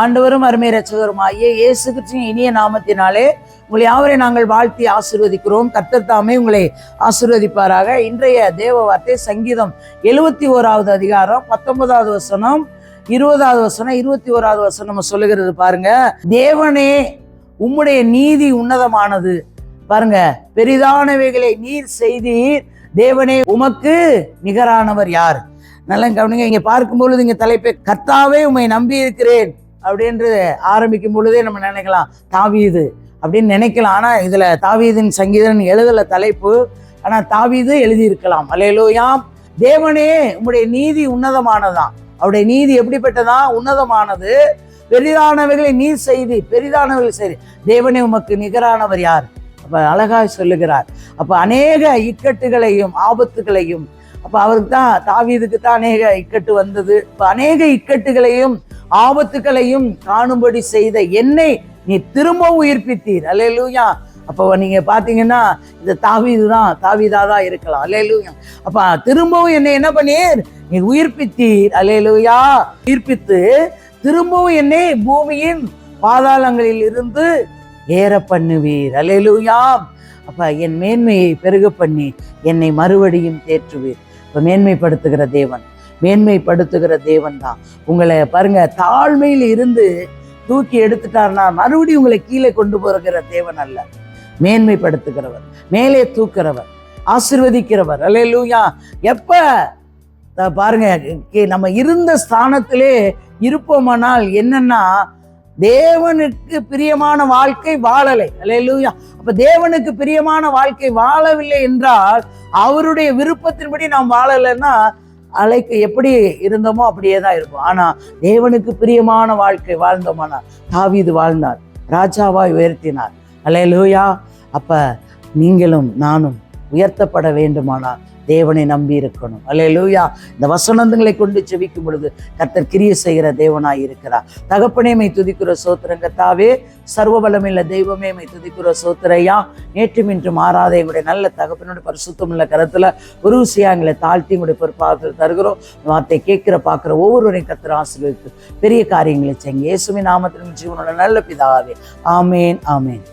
ஆண்டவரும் அருமை ரட்சகருமாகிய இயேசு கிருஷ்ணன் இனிய நாமத்தினாலே உங்களை யாவரை நாங்கள் வாழ்த்தி ஆசிர்வதிக்கிறோம். கர்த்தர் தாமே உங்களை ஆசீர்வதிப்பாராக. இன்றைய தேவ வார்த்தை சங்கீதம் எழுபத்தி ஓராவது அதிகாரம் பத்தொன்பதாவது வசனம் இருபதாவது வசனம் இருபத்தி ஓராவது வசனம் நம்ம சொல்லுகிறது பாருங்க. தேவனே உம்முடைய நீதி உன்னதமானது. பாருங்க பெரிதானவைகளை நீர் செய்தீர். தேவனே உமக்கு நிகரானவர் யார்? நல்லா கவனிங்க இங்கே பார்க்கும் பொழுது இங்கே தலைப்பை கர்த்தாவே உம்மை நம்பி இருக்கிறேன். அப்படின்று ஆரம்பிக்கும் பொழுதே நம்ம நினைக்கலாம் தாவீது அப்படின்னு நினைக்கலாம். ஆனால் இதில் தாவீதின் சங்கீதன் எழுதல தலைப்பு ஆனால் தாவீது எழுதியிருக்கலாம். அலையலோயாம் தேவனே உம்முடைய நீதி உன்னதமானதான் அவருடைய நீதி எப்படிப்பட்டதா? உன்னதமானது பெரிதானவைகளை நீர் செய்தி பெரிதானவர்கள் செய்தி. தேவனே உமக்கு நிகரானவர் யார்? அப்போ அழகாய் சொல்லுகிறார். அப்போ அநேக இக்கட்டுகளையும் ஆபத்துகளையும் அப்போ அவருக்கு தான் தாவீதுக்கு தான் அநேக இக்கட்டு வந்தது. இப்போ அநேக இக்கட்டுகளையும் ஆபத்துகளையும் காணும்படி செய்த என்னை நீ திரும்ப உயிர்ப்பித்தீர். அலையலூயா அப்போ நீங்கள் பார்த்தீங்கன்னா இந்த தாவீது தான் தாவீதா தான் இருக்கலாம். அலையலூயா அப்போ திரும்பவும் என்னை என்ன பண்ணீர்? நீ உயிர்ப்பித்தீர். அலையலூயா உயிர்ப்பித்து திரும்பவும் என்னை பூமியின் பாதாளங்களில் இருந்து ஏற பண்ணுவீர். அலையலூயா அப்ப என் மேன்மையை பெருக பண்ணி என்னை மறுபடியும் தேற்றுவீர். இப்போ மேன்மைப்படுத்துகிற தேவன். மேன்மைப்படுத்துகிற தேவன் தான். உங்களை பாருங்க தாழ்மையில் இருந்து தூக்கி எடுத்துட்டார்னா மறுபடியும் உங்களை கீழே கொண்டு போகிற தேவன் அல்ல. மேன்மைப்படுத்துகிறவர் மேலே தூக்கிறவர் ஆசிர்வதிக்கிறவர். அல்லேலூயா எப்ப? பாருங்க கே- நம்ம இருந்த ஸ்தானத்திலே இருப்போமானால் என்னன்னா தேவனுக்கு பிரியமான வாழ்க்கை வாழலை. அல்லா அப்ப தேவனுக்கு பிரியமான வாழ்க்கை வாழவில்லை என்றால் அவருடைய விருப்பத்தின்படி நாம் வாழலைன்னா அலைக்கு எப்படி இருந்தோமோ அப்படியே தான் இருக்கும். ஆனா தேவனுக்கு பிரியமான வாழ்க்கை வாழ்ந்தோமானா தாவிது வாழ்ந்தார். ராஜாவாய் உயர்த்தினார். அல்லேலூயா. அப்ப நீங்களும் நானும் உயர்த்தப்பட வேண்டுமானால் தேவனை நம்பி இருக்கணும். அல்லேலூயா. இந்த வசனங்களை கொண்டு செவிக்கும் பொழுது கர்த்தர் கிரிய செய்கிற தேவனாய் இருக்கிறார். தகப்பனே மை துதிக்கிற சோத்திரம் கர்த்தாவே சர்வ பலமில்ல தெய்வமே மை துதிக்கிற சோத்திரையா. நேற்றும் இன்றும் மாறாத எங்களுடைய நல்ல தகப்பனுடைய பரிசுத்தமுள்ள கருத்துல ஒரு எங்களை தாழ்த்தி எங்களுடைய பொறுப்பாக தருகிறோம். வார்த்தை கேட்கிற பார்க்குற ஒவ்வொருவரையும் கர்த்தர் ஆசீர்வதித்து பெரிய காரியங்களை செய்யுங்க. இயேசுவின் நாமத்திலும் ஜீவனோட நல்ல பிதாவே. ஆமேன் ஆமேன்.